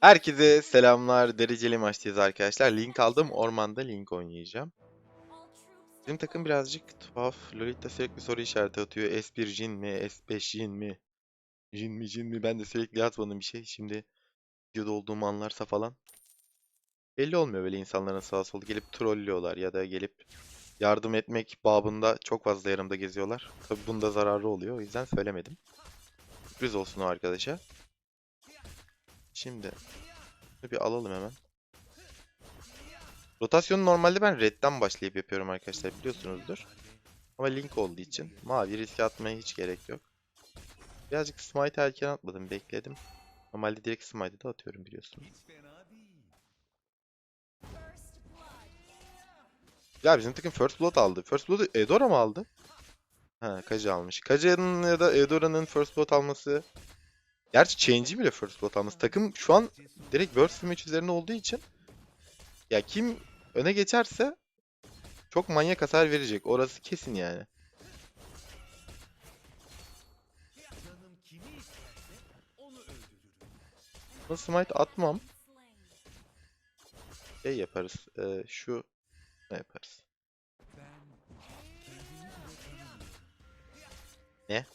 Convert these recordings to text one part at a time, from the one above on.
Herkese selamlar. Dereceli maçtayız arkadaşlar. Link aldım. Ormanda Link oynayacağım. Bizim takım birazcık tuhaf. Lolita sürekli soru işareti atıyor. S1 Jin mi? S5 Jin mi? Jin mi Jin mi? Ben de sürekli yazmadım bir şey. Şimdi videoda olduğumu anlarsa falan. Belli olmuyor böyle insanların sağa sola gelip trollüyorlar ya da gelip yardım etmek babında çok fazla yanımda geziyorlar. Tabi bunda zararı oluyor. O yüzden söylemedim. Sürpriz olsun o arkadaşa. Şimdi bir alalım hemen. Rotasyonu normalde ben redden başlayıp yapıyorum arkadaşlar biliyorsunuzdur. Ama link olduğu için mavi riske atmaya hiç gerek yok. Birazcık smite erken atmadım bekledim. Normalde direkt smite'ı da atıyorum biliyorsunuz. Ya bizim takım First Blood aldı. First Blood'u Edora mı aldı? Ha Kaja almış. Kaja'nın ya da Edora'nın First Blood alması Gerçi Change'i bile First Blood alması. Takım şu an direkt World Match üzerine olduğu için ya kim öne geçerse çok manyak hasar verecek. Orası kesin yani. Bu smite atmam. Şey yaparız. e, şu ne yaparız? Ne?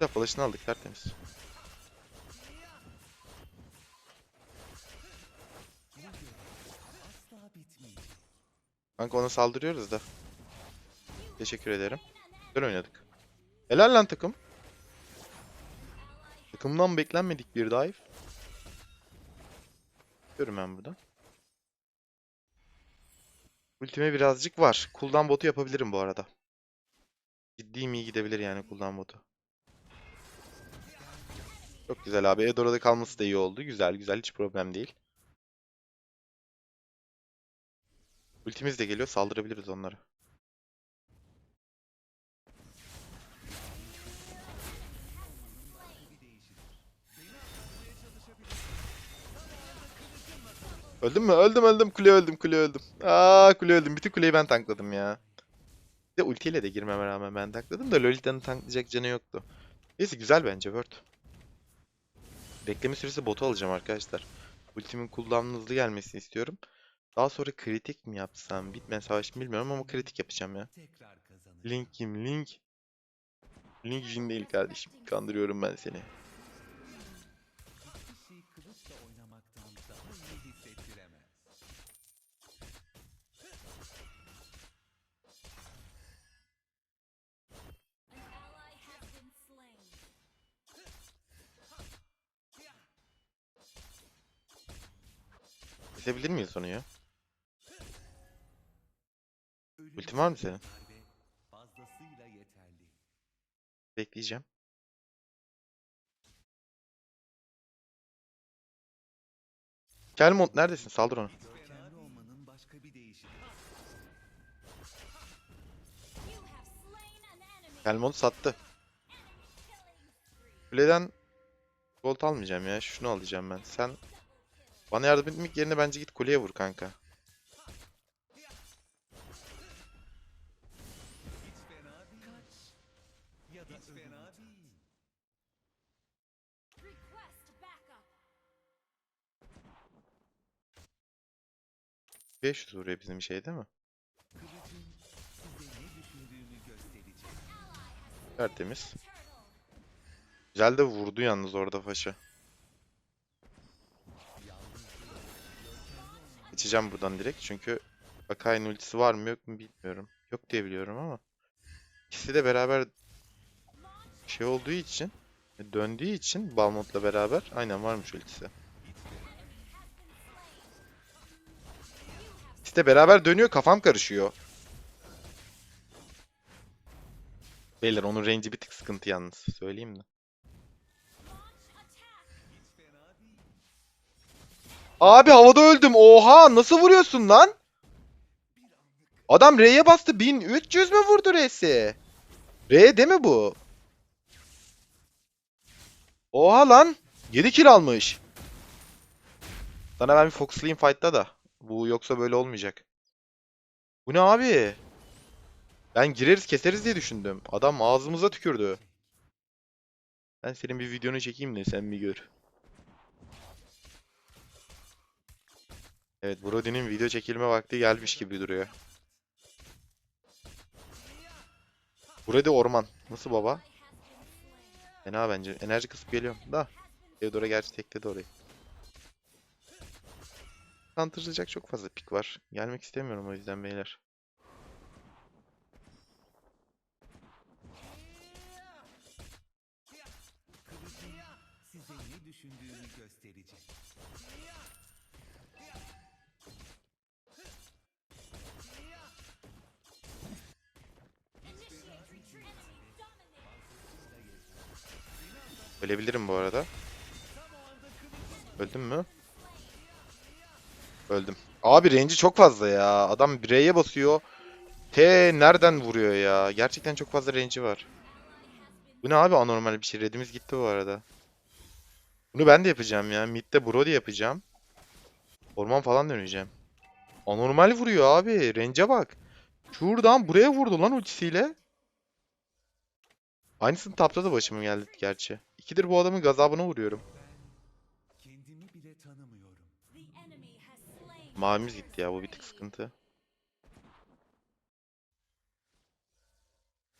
Bir de flash'ını aldık tertemiz. Kanka ona saldırıyoruz da. Teşekkür ederim. Güzel oynadık. Helal lan takım. Takımdan beklenmedik bir dive. Görüyorum ben burada. Ultime birazcık var. Cooldown botu yapabilirim bu arada. Ciddiyim iyi gidebilir yani cooldown botu. Çok güzel abi. Edora'da kalması da iyi oldu. Güzel güzel hiç problem değil. Ultimiz de geliyor. Saldırabiliriz onlara. Öldüm mü? Öldüm öldüm. Kule öldüm. Kule öldüm. Aa kule öldüm. Bütün kuleyi ben tankladım ya. Bir de ultiyle de girmeme rağmen ben tankladım da Lolita'nın tanklayacak canı yoktu. Neyse güzel bence Word. Bekleme süresi botu alacağım arkadaşlar. Ultimin cooldown'un hızlı gelmesini istiyorum. Daha sonra kritik mi yapsam? Bitmeyen savaş mı bilmiyorum ama kritik yapacağım ya. Link kim? Link. Link Jin değil kardeşim. Kandırıyorum ben seni. Kesebilir miyiz onu ya? Ultin var mı senin? Bekleyeceğim. Kelmont neredesin? Saldır onu. Kelmont sattı. Kuleden gold almayacağım ya. Şunu alacağım ben. Sen bana yardım etmek yerine bence git kuleye vur kanka. 500 vuruyor bizim şey değil mi? Tertemiz. Güzel de vurdu yalnız orada faşa. Geçeceğim buradan direkt çünkü Akai'nin ultisi var mı yok mu bilmiyorum. Yok diye biliyorum ama. İkisi de beraber şey olduğu için döndüğü için Balmond'la beraber aynen varmış ultisi. İkisi de beraber dönüyor kafam karışıyor. Beyler onun range'i bir tık sıkıntı yalnız söyleyeyim de. Abi havada öldüm. Oha nasıl vuruyorsun lan? Adam R'ye bastı. 1300 mü vurdu R'si? R değil mi bu? Oha lan. 7 kill almış. Sana ben bir foxlayayım fight'ta da. Bu yoksa böyle olmayacak. Bu ne abi? Ben gireriz keseriz diye düşündüm. Adam ağzımıza tükürdü. Ben senin bir videonu çekeyim de sen bir gör. Evet, Brody'nin video çekilme vakti gelmiş gibi duruyor. Brody orman. Nasıl baba? Fena bence. Enerji kısıp geliyorum. Da. Theodora gerçi tekledi orayı. Counter'layacak çok fazla pik var. Gelmek istemiyorum o yüzden beyler. Ölebilirim bu arada. Öldüm mü? Öldüm. Abi range'i çok fazla ya. Adam R'ye basıyor. T nereden vuruyor ya? Gerçekten çok fazla range'i var. Bu ne abi anormal bir şey. Red'imiz gitti bu arada. Bunu ben de yapacağım ya. Mid'de Brody yapacağım. Orman falan döneceğim. Anormal vuruyor abi. Range'e bak. Şuradan buraya vurdu lan ultisiyle. Aynısını tapta da başıma geldi gerçi. İkidir bu adamın gazabına vuruyorum. Mavimiz gitti ya bu bir tık sıkıntı.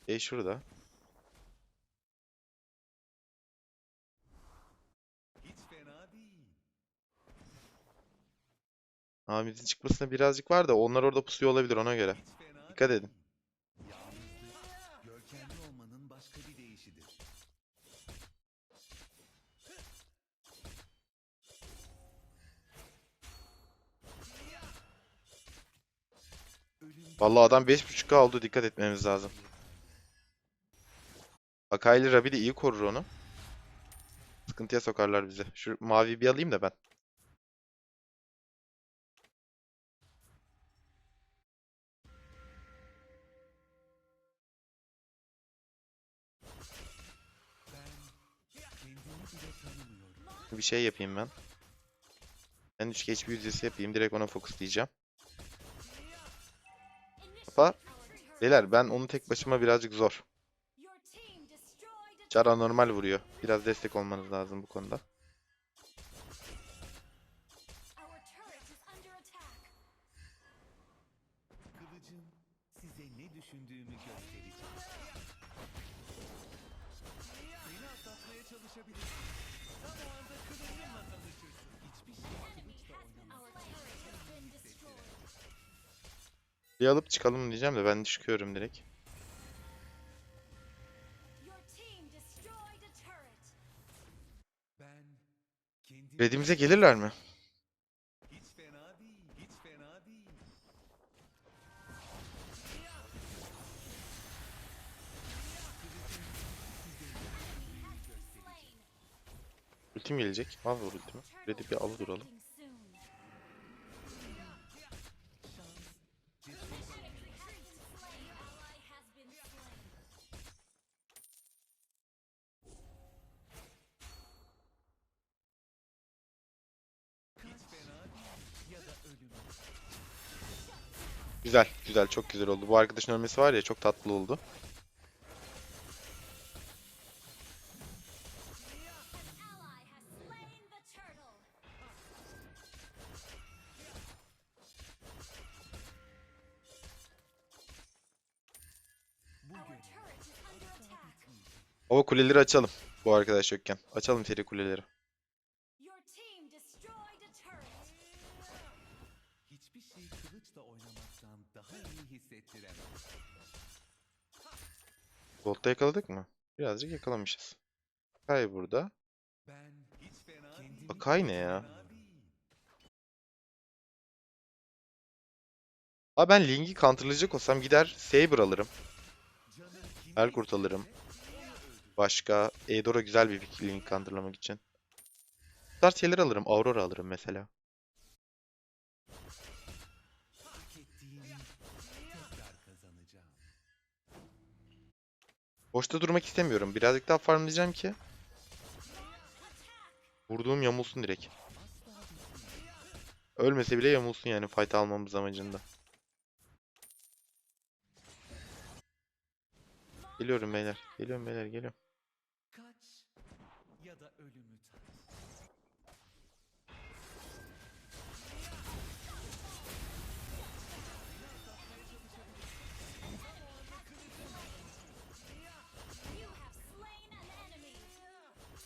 E şurada. Mavimizin çıkmasına birazcık var da onlar orada pusuyor olabilir ona göre. Dikkat edin. Vallahi adam 5.5k oldu dikkat etmemiz lazım. Akai'li Rabi de iyi korur onu. Sıkıntıya sokarlar bizi. Şu mavi bir alayım da ben. Bir şey yapayım ben. Ben 3 HP yüzdesi yapayım. Direkt ona fokuslayacağım. Hoppa. Beyler ben onu tek başıma birazcık zor. Your team destroyed a Chara normal vuruyor. Biraz destek olmanız lazım bu konuda. Çalışabilirsin. Tam o anda kılıcımla tanışırsın. Hiçbir şey oynamaz. Bir alıp çıkalım diyeceğim de ben çıkıyorum direkt. Red'imize gelirler mi? hiç fena değil. Hiç fena değil. Slain. Ultim gelecek. Al vur ultimi. Red'i bir alı duralım. Güzel, güzel, çok güzel oldu. Bu arkadaşın ölmesi var ya çok tatlı oldu. Hava kuleleri açalım. Bu arkadaş yokken. Açalım seri kuleleri. Gold'da yakaladık mı? Birazcık yakalamışız. Akai burada. Akai ne ya? Aa ben Ling'i counterlayacak olsam gider Saber alırım. Elkurt alırım. Başka Eudora güzel bir pick Link counterlamak için. Bu şeyler alırım. Aurora alırım mesela. Boşta durmak istemiyorum. Birazcık daha farmlayacağım ki. Vurduğum yamulsun direkt. Ölmese bile yamulsun yani fight almamız amacında. Geliyorum beyler. Geliyorum beyler geliyorum.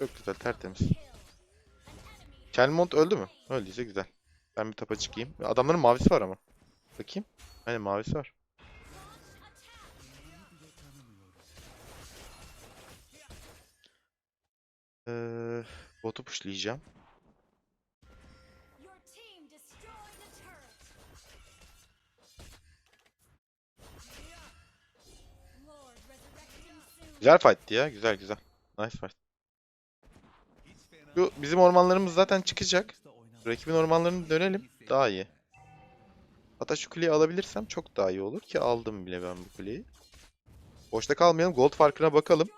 Çok güzel tertemiz. Kelmont öldü mü? Öldüyse güzel. Ben bir tapa çıkayım. Adamların mavisi var ama. Bakayım. Aynen mavisi var. Ee, botu pushlayacağım. Güzel fight'tı ya. Güzel güzel. Nice fight. Şu bizim ormanlarımız zaten çıkacak. Rakibin ormanlarını dönelim. Daha iyi. Hatta şu kuleyi alabilirsem çok daha iyi olur ki aldım bile ben bu kuleyi. Boşta kalmayalım. Gold farkına bakalım.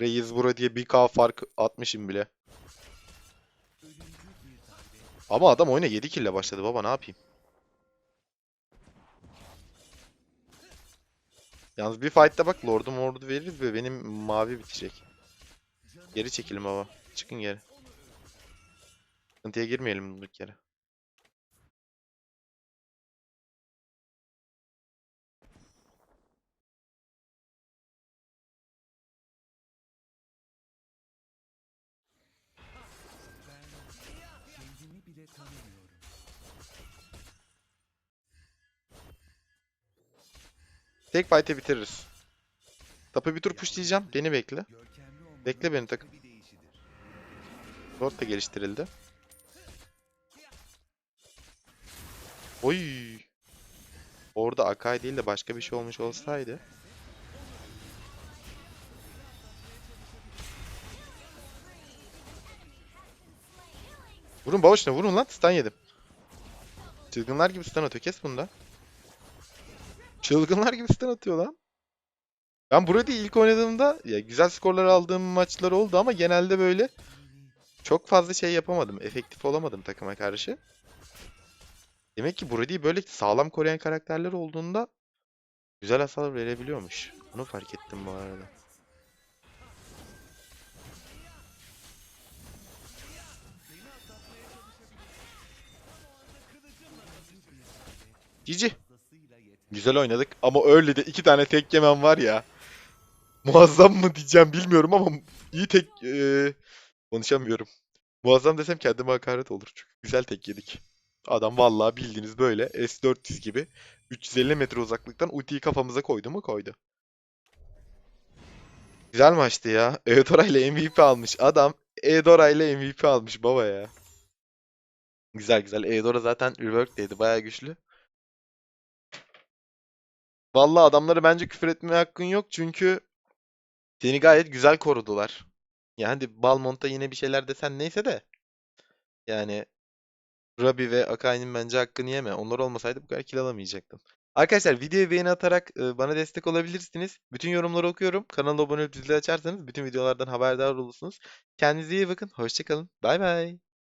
Reis Bura diye 1k fark atmışım bile. Ama adam oyuna 7 kill ile başladı baba ne yapayım? Yalnız bir fight'ta bak Lord'u mordu veririz ve benim mavi bitecek. Geri çekilin baba. Çıkın geri. Sıkıntıya girmeyelim durduk yere. Tek fight'e bitiririz. Tapı bir tur pushlayacağım. Beni bekle. Bekle beni takım. Lord da geliştirildi. Oy. Orada Akai değil de başka bir şey olmuş olsaydı. Vurun babuşuna vurun lan stun yedim. Çılgınlar gibi stun atıyor kes bunu da. Çılgınlar gibi stun atıyor lan. Ben burada ilk oynadığımda ya güzel skorlar aldığım maçlar oldu ama genelde böyle çok fazla şey yapamadım. Efektif olamadım takıma karşı. Demek ki Brody'yi böyle sağlam koruyan karakterler olduğunda güzel hasar verebiliyormuş. Bunu fark ettim bu arada. Cici. Güzel oynadık ama öyle de iki tane tek yemem var ya. Muazzam mı diyeceğim bilmiyorum ama iyi tek eee, konuşamıyorum. Muazzam desem kendime hakaret olur çünkü güzel tek yedik. Adam vallahi bildiğiniz böyle S400 gibi 350 metre uzaklıktan ultiyi kafamıza koydu mu koydu. Güzel maçtı ya. Eudora ile MVP almış. Adam Eudora ile MVP almış baba ya. Güzel güzel. Eudora zaten rework'teydi. Bayağı güçlü. Vallahi adamları bence küfür etmeye hakkın yok çünkü seni gayet güzel korudular. Yani Balmont'a yine bir şeyler desen neyse de. Yani Rabi ve Akai'nin bence hakkını yeme. Onlar olmasaydı bu kadar kill alamayacaktın. Arkadaşlar videoya beğeni atarak bana destek olabilirsiniz. Bütün yorumları okuyorum. Kanala abone olup zili açarsanız bütün videolardan haberdar olursunuz. Kendinize iyi bakın. Hoşçakalın. Bay bay.